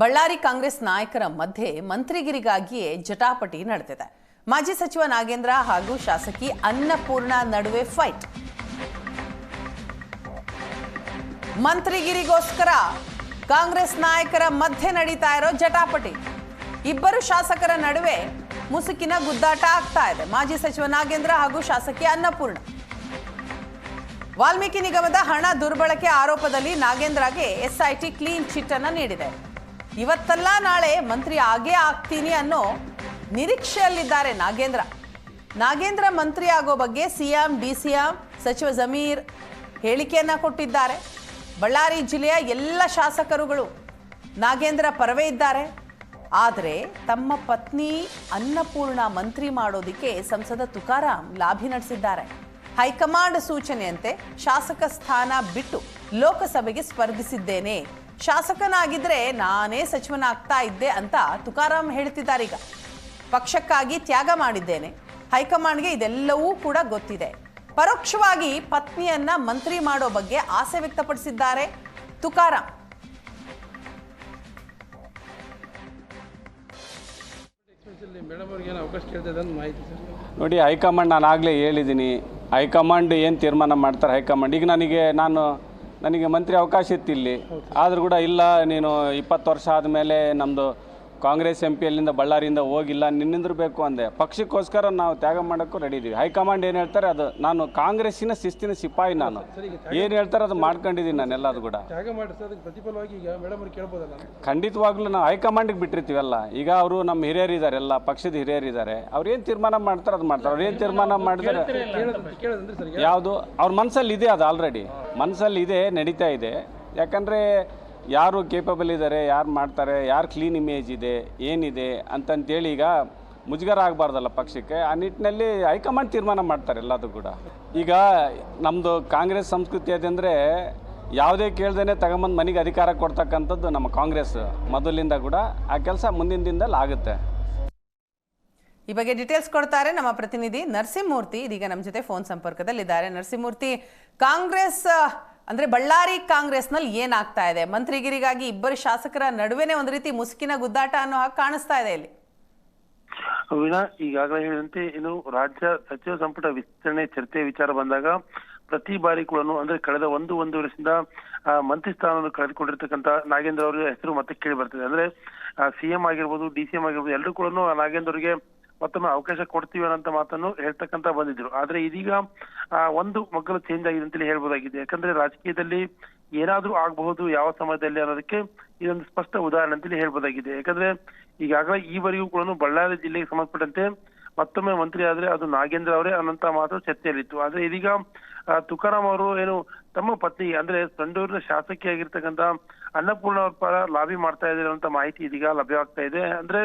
ಬಳ್ಳಾರಿ ಕಾಂಗ್ರೆಸ್ ನಾಯಕರ ಮಧ್ಯೆ ಮಂತ್ರಿಗಿರಿಗಾಗಿಯೇ ಜಟಾಪಟಿ ನಡೆದಿದೆ. ಮಾಜಿ ಸಚಿವ ನಾಗೇಂದ್ರ ಹಾಗೂ ಶಾಸಕಿ ಅನ್ನಪೂರ್ಣ ನಡುವೆ ಫೈಟ್ ಮಂತ್ರಿಗಿರಿಗೋಸ್ಕರ ಕಾಂಗ್ರೆಸ್ ನಾಯಕರ ಮಧ್ಯೆ ನಡೀತಾ ಇರೋ ಜಟಾಪಟಿ. ಇಬ್ಬರು ಶಾಸಕರ ನಡುವೆ ಮುಸುಕಿನ ಗುದ್ದಾಟ ಆಗ್ತಾ ಇದೆ. ಮಾಜಿ ಸಚಿವ ನಾಗೇಂದ್ರ ಹಾಗೂ ಶಾಸಕಿ ಅನ್ನಪೂರ್ಣ. ವಾಲ್ಮೀಕಿ ನಿಗಮದ ಹಣ ದುರ್ಬಳಕೆ ಆರೋಪದಲ್ಲಿ ನಾಗೇಂದ್ರಗೆ ಎಸ್ಐಟಿ ಕ್ಲೀನ್ ಚಿಟ್ ಅನ್ನು ನೀಡಿದೆ. ಇವತ್ತಲ್ಲ ನಾಳೆ ಮಂತ್ರಿ ಆಗೇ ಆಗ್ತೀನಿ ಅನ್ನೋ ನಿರೀಕ್ಷೆಯಲ್ಲಿದ್ದಾರೆ ನಾಗೇಂದ್ರ. ನಾಗೇಂದ್ರ ಮಂತ್ರಿ ಆಗೋ ಬಗ್ಗೆ ಸಿಎಂ, ಡಿಸಿಎಂ, ಸಚಿವ ಜಮೀರ್ ಹೇಳಿಕೆಯನ್ನ ಕೊಟ್ಟಿದ್ದಾರೆ. ಬಳ್ಳಾರಿ ಜಿಲ್ಲೆಯ ಎಲ್ಲ ಶಾಸಕರುಗಳು ನಾಗೇಂದ್ರ ಪರವೇ ಇದ್ದಾರೆ. ಆದರೆ ತಮ್ಮ ಪತ್ನಿ ಅನ್ನಪೂರ್ಣ ಮಂತ್ರಿ ಮಾಡೋದಕ್ಕೆ ಸಂಸದ ತುಕಾರಾಂ ಲಾಭಿ ನಡೆಸಿದ್ದಾರೆ. ಹೈಕಮಾಂಡ್ ಸೂಚನೆಯಂತೆ ಶಾಸಕ ಸ್ಥಾನ ಬಿಟ್ಟು ಲೋಕಸಭೆಗೆ ಸ್ಪರ್ಧಿಸಿದ್ದೇನೆ. ಶಾಸಕನಾಗಿದ್ರೆ ನಾನೇ ಸಚಿವನಾಗ್ತಾ ಇದ್ದೆ ಅಂತ ತುಕಾರಾಂ ಈಗ. ಪಕ್ಷಕ್ಕಾಗಿ ತ್ಯಾಗ ಮಾಡಿದ್ದೇನೆ. ಹೈಕಮಾಂಡ್ಗೆ ಇದೆಲ್ಲವೂ ಕೂಡ ಗೊತ್ತಿದೆ. ಪರೋಕ್ಷವಾಗಿ ಪತ್ನಿಯನ್ನ ಮಂತ್ರಿ ಮಾಡೋ ಬಗ್ಗೆ ಆಸೆ ವ್ಯಕ್ತಪಡಿಸಿದ್ದಾರೆ ತುಕಾರಾಂ ಎಕ್ಸ್ಪೆನ್ಸಲ್ಲಿ ಮೇಡಮ್ ಅವ್ರಿಗೆ ಏನು ಅವಕಾಶ ಕೇಳ್ತಿದೆ ಅಂತ ಮಾಹಿತಿ ಸರ್ ನೋಡಿ, ಹೈಕಮಾಂಡ್ ನಾನು ಆಗಲೇ ಹೇಳಿದ್ದೀನಿ. ಹೈಕಮಾಂಡ್ ಏನು ತೀರ್ಮಾನ ಮಾಡ್ತಾರೆ ಹೈಕಮಾಂಡ್. ಈಗ ನನಗೆ ನಾನು ನನಗೆ ಮಂತ್ರಿ ಅವಕಾಶ ಇತ್ತು ಇಲ್ಲಿ ಆದರೂ ಕೂಡ ಇಲ್ಲ ನೀನು ಇಪ್ಪತ್ತು ವರ್ಷ ಆದಮೇಲೆ ನಮ್ಮದು ಕಾಂಗ್ರೆಸ್ ಎಂ ಪಿ ಎಲ್ಲಿಂದ ಬಳ್ಳಾರಿಯಿಂದ ಹೋಗಿಲ್ಲ ನಿನ್ನಿಂದಿರಬೇಕು ಅಂದೆ. ಪಕ್ಷಕ್ಕೋಸ್ಕರ ನಾವು ತ್ಯಾಗ ಮಾಡೋಕ್ಕೂ ರೆಡಿ ಇದ್ದೀವಿ ಹೈಕಮಾಂಡ್ ಏನು ಹೇಳ್ತಾರೆ ಅದು ನಾನು ಕಾಂಗ್ರೆಸ್ಸಿನ ಶಿಸ್ತಿನ ಸಿಪಾಯಿ ನಾನು. ಏನು ಹೇಳ್ತಾರೆ ಅದು ಮಾಡ್ಕೊಂಡಿದ್ದೀನಿ ನಾನು ಎಲ್ಲದು ಕೂಡ. ಖಂಡಿತವಾಗ್ಲೂ ನಾವು ಹೈಕಮಾಂಡಿಗೆ ಬಿಟ್ಟಿರ್ತೀವಲ್ಲ ಈಗ ಅವರು ನಮ್ಮ ಹಿರಿಯರು ಇದ್ದಾರೆ ಎಲ್ಲ ಪಕ್ಷದ ಹಿರಿಯರು ಇದ್ದಾರೆ. ಅವ್ರು ಏನು ತೀರ್ಮಾನ ಮಾಡ್ತಾರೆ ಅದು ಮಾಡ್ತಾರೆ. ಅವ್ರು ಏನು ತೀರ್ಮಾನ ಮಾಡಿದ್ರೆ ಯಾವುದು? ಅವ್ರ ಮನಸ್ಸಲ್ಲಿ ಇದೆ ಅದು ಆಲ್ರೆಡಿ ಮನಸ್ಸಲ್ಲಿ ಇದೆ, ನಡೀತಾ ಇದೆ. ಯಾಕಂದರೆ ಯಾರು ಕೇಪಬಲ್ ಇದ್ದಾರೆ ಯಾರು ಮಾಡ್ತಾರೆ, ಯಾರು ಕ್ಲೀನ್ ಇಮೇಜ್ ಇದೆ, ಏನಿದೆ ಅಂತಂತೇಳಿ ಈಗ ಮುಜುಗರ ಆಗಬಾರ್ದಲ್ಲ ಪಕ್ಷಕ್ಕೆ. ಆ ನಿಟ್ಟಿನಲ್ಲಿ ಹೈಕಮಾಂಡ್ ತೀರ್ಮಾನ ಮಾಡ್ತಾರೆ ಎಲ್ಲದೂ ಕೂಡ. ಈಗ ನಮ್ಮದು ಕಾಂಗ್ರೆಸ್ ಸಂಸ್ಕೃತಿ ಅದಂದರೆ ಯಾವುದೇ ಕೇಳ್ದೇ ತಗೊಂಬಂದು ಮನೆಗೆ ಅಧಿಕಾರ ಕೊಡ್ತಕ್ಕಂಥದ್ದು ನಮ್ಮ ಕಾಂಗ್ರೆಸ್ ಮೊದಲಿಂದ ಕೂಡ ಆ ಕೆಲಸ ಮುಂದಿನ ದಿನದಲ್ಲಿ ಆಗುತ್ತೆ. ಈ ಬಗ್ಗೆ ಡೀಟೇಲ್ಸ್ ಕೊಡ್ತಾರೆ ನಮ್ಮ ಪ್ರತಿನಿಧಿ ನರಸಿಂಹಮೂರ್ತಿ. ಇದೀಗ ನಮ್ಮ ಜೊತೆ ಫೋನ್ ಸಂಪರ್ಕದಲ್ಲಿದ್ದಾರೆ. ನರಸಿಂಹಮೂರ್ತಿ, ಕಾಂಗ್ರೆಸ್ ಅಂದ್ರೆ ಬಳ್ಳಾರಿ ಕಾಂಗ್ರೆಸ್ನಲ್ಲಿ ಏನಾಗ್ತಾ ಇದೆ? ಮಂತ್ರಿಗಿರಿಗಾಗಿ ಇಬ್ಬರು ಶಾಸಕರ ನಡುವೆನೆ ಒಂದು ರೀತಿ ಮುಸುಕಿನ ಗುದ್ದಾಟ ಅನ್ನೋ ಹಾಗೆ ಕಾಣಿಸ್ತಾ ಇದೆ ಇಲ್ಲಿ. ವೀಣಾ ಈಗಾಗಲೇ ಹೇಳಿದಂತೆ ಇನ್ನು ರಾಜ್ಯ ಸಚಿವ ಸಂಪುಟ ವಿಸ್ತರಣೆ ಚರ್ಚೆ ವಿಚಾರ ಬಂದಾಗ ಪ್ರತಿ ಬಾರಿ ಕೂಡ ಅಂದ್ರೆ ಕಳೆದ ಒಂದು ಒಂದು ವರ್ಷದಿಂದ ಮಂತ್ರಿ ಸ್ಥಾನವನ್ನು ಕಳೆದುಕೊಂಡಿರ್ತಕ್ಕಂಥ ನಾಗೇಂದ್ರ ಅವರ ಹೆಸರು ಮತ್ತೆ ಕೇಳಿ ಬರ್ತದೆ. ಅಂದ್ರೆ ಸಿಎಂ ಆಗಿರ್ಬೋದು, ಡಿ ಸಿ ಎಂ ಆಗಿರ್ಬೋದು ಎಲ್ಲರೂ ಕೂಡ ನಾಗೇಂದ್ರ ಅವರಿಗೆ ಮತ್ತೊಮ್ಮೆ ಅವಕಾಶ ಕೊಡ್ತೀವಿ ಅನ್ನೋ ಮಾತನ್ನು ಹೇಳ್ತಕ್ಕಂತ ಬಂದಿದ್ರು. ಆದ್ರೆ ಇದೀಗ ಒಂದು ಮಗ್ಗಲು ಚೇಂಜ್ ಆಗಿದೆ ಅಂತೇಳಿ ಹೇಳ್ಬೋದಾಗಿದೆ. ಯಾಕಂದ್ರೆ ರಾಜಕೀಯದಲ್ಲಿ ಏನಾದ್ರೂ ಆಗಬಹುದು ಯಾವ ಸಮಯದಲ್ಲಿ ಅನ್ನೋದಕ್ಕೆ ಇದೊಂದು ಸ್ಪಷ್ಟ ಉದಾಹರಣೆ ಅಂತೇಳಿ ಹೇಳ್ಬೋದಾಗಿದೆ. ಯಾಕಂದ್ರೆ ಈಗಾಗಲೇ ಈವರೆಗೂ ಕೂಡ ಬಳ್ಳಾರಿ ಜಿಲ್ಲೆಗೆ ಸಂಬಂಧಪಟ್ಟಂತೆ ಮತ್ತೊಮ್ಮೆ ಮಂತ್ರಿ ಆದ್ರೆ ಅದು ನಾಗೇಂದ್ರ ಅವರೇ ಅನ್ನಂತ ಮಾತು ಚರ್ಚೆಯಲ್ಲಿತ್ತು. ಆದ್ರೆ ಇದೀಗ ತುಕಾರಾಮ್ ತುಕಾರಾಂ ಅವರು ಏನು ತಮ್ಮ ಪತ್ನಿ, ಅಂದ್ರೆ ಸಂಡೂರಿನ ಶಾಸಕಿಯಾಗಿರ್ತಕ್ಕಂಥ ಅನ್ನಪೂರ್ಣ ಅವ್ರ ಪರ ಲಾಬಿ ಮಾಡ್ತಾ ಇದ್ದಾರೆ ಅಂತ ಮಾಹಿತಿ ಇದೀಗ ಲಭ್ಯವಾಗ್ತಾ ಇದೆ. ಅಂದ್ರೆ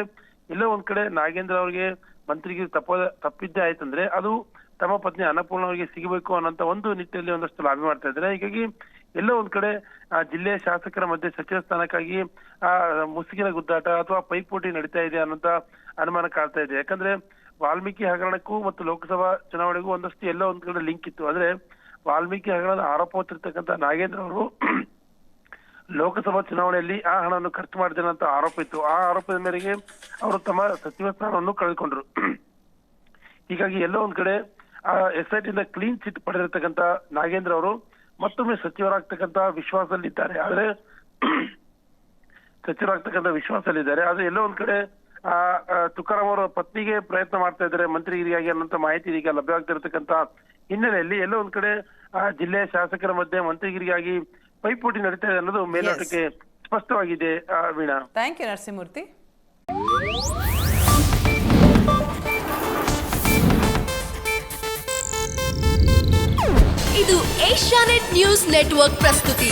ಎಲ್ಲೋ ಒಂದ್ ಕಡೆ ನಾಗೇಂದ್ರ ಅವರಿಗೆ ಮಂತ್ರಿಗೆ ತಪ್ಪ ತಪ್ಪಿದ್ದೇ ಆಯ್ತಂದ್ರೆ ಅದು ತಮ್ಮ ಪತ್ನಿ ಅನ್ನಪೂರ್ಣ ಅವರಿಗೆ ಸಿಗಬೇಕು ಅನ್ನೋಂತ ಒಂದು ನಿಟ್ಟಿನಲ್ಲಿ ಒಂದಷ್ಟು ಲಾಬಿ ಮಾಡ್ತಾ ಇದ್ದಾರೆ. ಹೀಗಾಗಿ ಎಲ್ಲೋ ಒಂದ್ ಕಡೆ, ಆ, ಜಿಲ್ಲೆಯ ಶಾಸಕರ ಮಧ್ಯೆ ಸಚಿವ ಸ್ಥಾನಕ್ಕಾಗಿ, ಆ, ಮುಸುಕಿನ ಗುದ್ದಾಟ ಅಥವಾ ಪೈಪೋಟಿ ನಡೀತಾ ಇದೆ ಅನ್ನೋಂತ ಅನುಮಾನ ಕಾಡ್ತಾ ಇದೆ. ಯಾಕಂದ್ರೆ ವಾಲ್ಮೀಕಿ ಹಗರಣಕ್ಕೂ ಮತ್ತು ಲೋಕಸಭಾ ಚುನಾವಣೆಗೂ ಒಂದಷ್ಟು ಎಲ್ಲ ಒಂದ್ ಕಡೆ ಲಿಂಕ್ ಇತ್ತು. ಅಂದ್ರೆ ವಾಲ್ಮೀಕಿ ಹಗರಣದ ಆರೋಪ ಹೊತ್ತಿರ್ತಕ್ಕಂಥ ನಾಗೇಂದ್ರ ಅವರು ಲೋಕಸಭಾ ಚುನಾವಣೆಯಲ್ಲಿ ಆ ಹಣವನ್ನು ಖರ್ಚು ಮಾಡಿದ್ದೇನೆ ಅಂತ ಆರೋಪ ಇತ್ತು. ಆ ಆರೋಪದ ಮೇರೆಗೆ ಅವರು ತಮ್ಮ ಸಚಿವ ಸ್ಥಾನವನ್ನು ಕಳೆದುಕೊಂಡರು. ಹೀಗಾಗಿ ಎಲ್ಲೋ ಒಂದ್ ಕಡೆ ಆ ಎಸ್ಐಟಿ ಇಂದ ಕ್ಲೀನ್ ಚಿಟ್ ಪಡೆದಿರತಕ್ಕಂತ ನಾಗೇಂದ್ರ ಅವರು ಮತ್ತೊಮ್ಮೆ ಸಚಿವರಾಗ್ತಕ್ಕಂತ ವಿಶ್ವಾಸದಲ್ಲಿದ್ದಾರೆ. ಆದ್ರೆ ಸಚಿವರಾಗ್ತಕ್ಕಂಥ ವಿಶ್ವಾಸದಲ್ಲಿದ್ದಾರೆ. ಆದ್ರೆ ಎಲ್ಲೋ ಒಂದ್ ಕಡೆ ಆ ತುಕಾರಾಮ್ ತುಕಾರಾಂ ಅವರ ಪತ್ನಿಗೆ ಪ್ರಯತ್ನ ಮಾಡ್ತಾ ಇದ್ದಾರೆ ಮಂತ್ರಿಗಿರಿಯಾಗಿ ಅನ್ನೋಂಥ ಮಾಹಿತಿ ಈಗ ಲಭ್ಯವಾಗ್ತಿರತಕ್ಕಂತ ಹಿನ್ನೆಲೆಯಲ್ಲಿ ಎಲ್ಲೋ ಒಂದ್ ಕಡೆ ಆ, ಜಿಲ್ಲೆಯ ಶಾಸಕರ ಮಧ್ಯೆ ಮಂತ್ರಿಗಿರಿಯಾಗಿ ಪೈಪೋಟಿ ನಡೀತಾ ಇದೆ ಅನ್ನೋದು ಮೇಲ್ನೋಟಕ್ಕೆ ಸ್ಪಷ್ಟವಾಗಿದೆ ವೀಣಾ. Thank you Narasimhamurthy. ಇದು ಏಷ್ಯಾನೆಟ್ ನ್ಯೂಸ್ ನೆಟ್ವರ್ಕ್ ಪ್ರಸ್ತುತಿ.